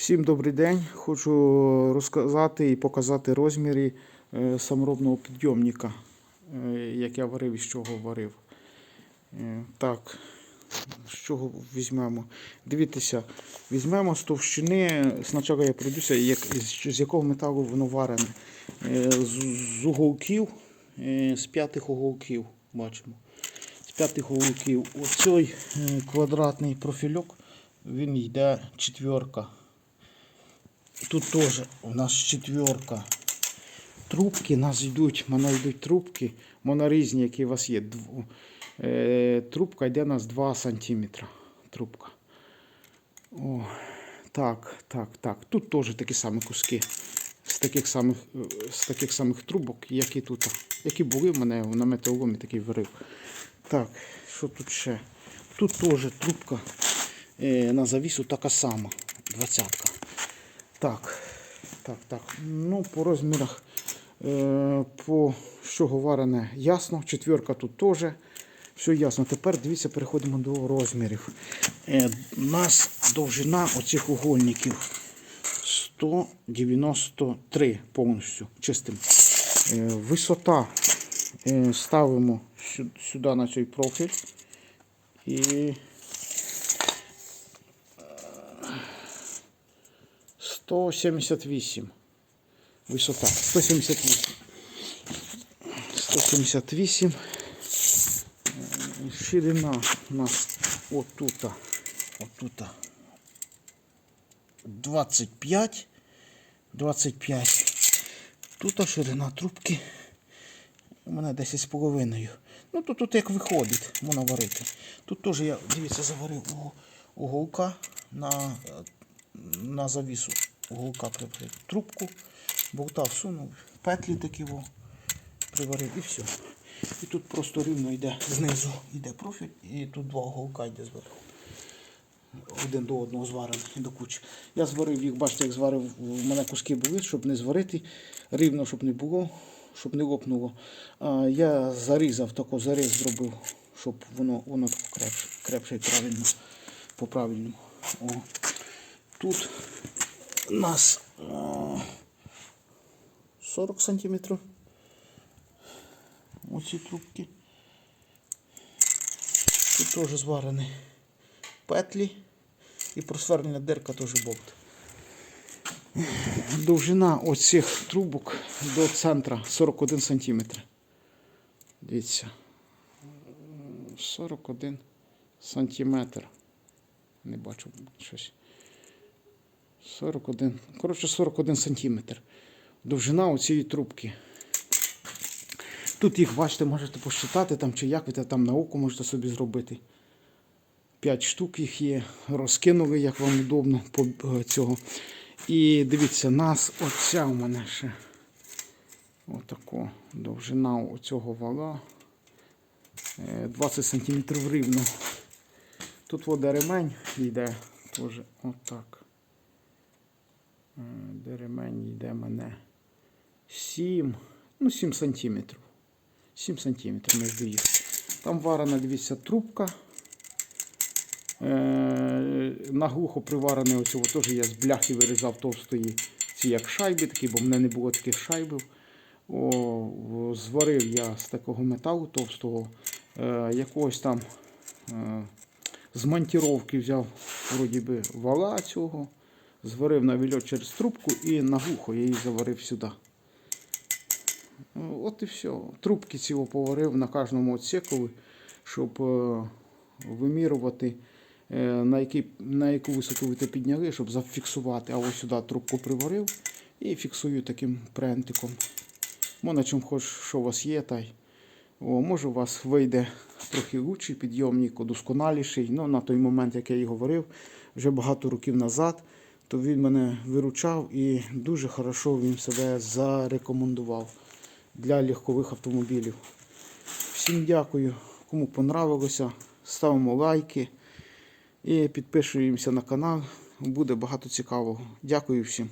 Всім добрий день. Хочу розказати і показати розміри е, саморобного підйомника, е, як я варив і з чого варив. Е, Так, з чого візьмемо? Дивіться, візьмемо з товщини, спочатку я пройдуся, як, з, якого металу воно варене. З, з уголків, з п'ятих уголків бачимо. З п'ятих уголків. Оцей квадратний профільок, він йде четверка. Тут теж у нас четверка. Трубки у нас йдуть, в мене йдуть трубки, воно різні, які у вас є. Е, трубка йде у нас 2 см. Трубка. О, так, так, так. Тут теж такі самі куски з таких самих, е, з таких самих трубок, як і тут. Які були в мене на металоломі такий варив. Так, що тут ще? Тут теж трубка е, на завісу така сама. Двадцятка. Так, так, так. Ну, по розмірах, е, по що варене, ясно. Четверка тут теж. Все ясно. Тепер дивіться, переходимо до розмірів. Е, у нас довжина оцих угольників 193 повністю чистим. Е, висота е, ставимо сю- сюди на цей профіль. І 178. Висота. 178. 178. Е, Ширина у нас отута. Отута. 25. 25. Тут ширина трубки. У мене 10 з половиною. Ну тут, тут як виходить, можна варити. Тут теж я, дивіться, заварив уголка на, на завісу. Уголка прибрив трубку, болта всунув, петлі такі во, приварив і все. І тут просто рівно йде знизу йде профіль, і тут два уголка йде зверху. Один до одного зварений до кучі. Я зварив їх, бачите, як зварив, у мене куски були, щоб не зварити, рівно, щоб не було, щоб не лопнуло. А я зарізав, тако заріз зробив, щоб воно, воно крепше, крепше і правильно, по правильному. Тут нас а, 40 сантиметрів. Оці трубки. Тут теж зварений петлі і просверлена дирка теж болт. Довжина оцих трубок до центра 41 см. Дивіться. 41 сантиметр. Не бачу щось. 41. Коротше, 41 сантиметр. Довжина оцієї трубки. Тут їх, бачите, можете посчитати там чи як ви там на око можете собі зробити. 5 штук їх є, розкинули, як вам удобно по е, цього. І дивіться, нас оця у мене ще отако довжина оцього вала е, 20 см рівно. Тут вода ремень йде теж отак. Е, Де ремень йде мене 7, ну 7 сантиметрів. 7 сантиметрів між їх. Там варена, дивіться, трубка. Е, наглухо приварений оцього теж я з бляхи вирізав товстої ці як шайби такі, бо в мене не було таких шайбів. О, зварив я з такого металу товстого, е, якогось там е, з взяв вроді би вала цього, зварив на вільот через трубку і наглухо я її заварив сюди. От і все. Трубки цього поварив на кожному отсекові, щоб е, вимірювати, е, на, який, на яку висоту ви підняли, щоб зафіксувати. А ось сюди трубку приварив і фіксую таким прентиком. Мо на чому хоч, що у вас є, та й. О, може у вас вийде трохи лучший підйомник, удосконаліший. Ну, на той момент, як я і говорив, вже багато років назад, то він мене виручав і дуже хорошо він себе зарекомендував для легкових автомобілів. Всім дякую, кому понравилося. Ставимо лайки і підписуємося на канал. Буде багато цікавого. Дякую всім.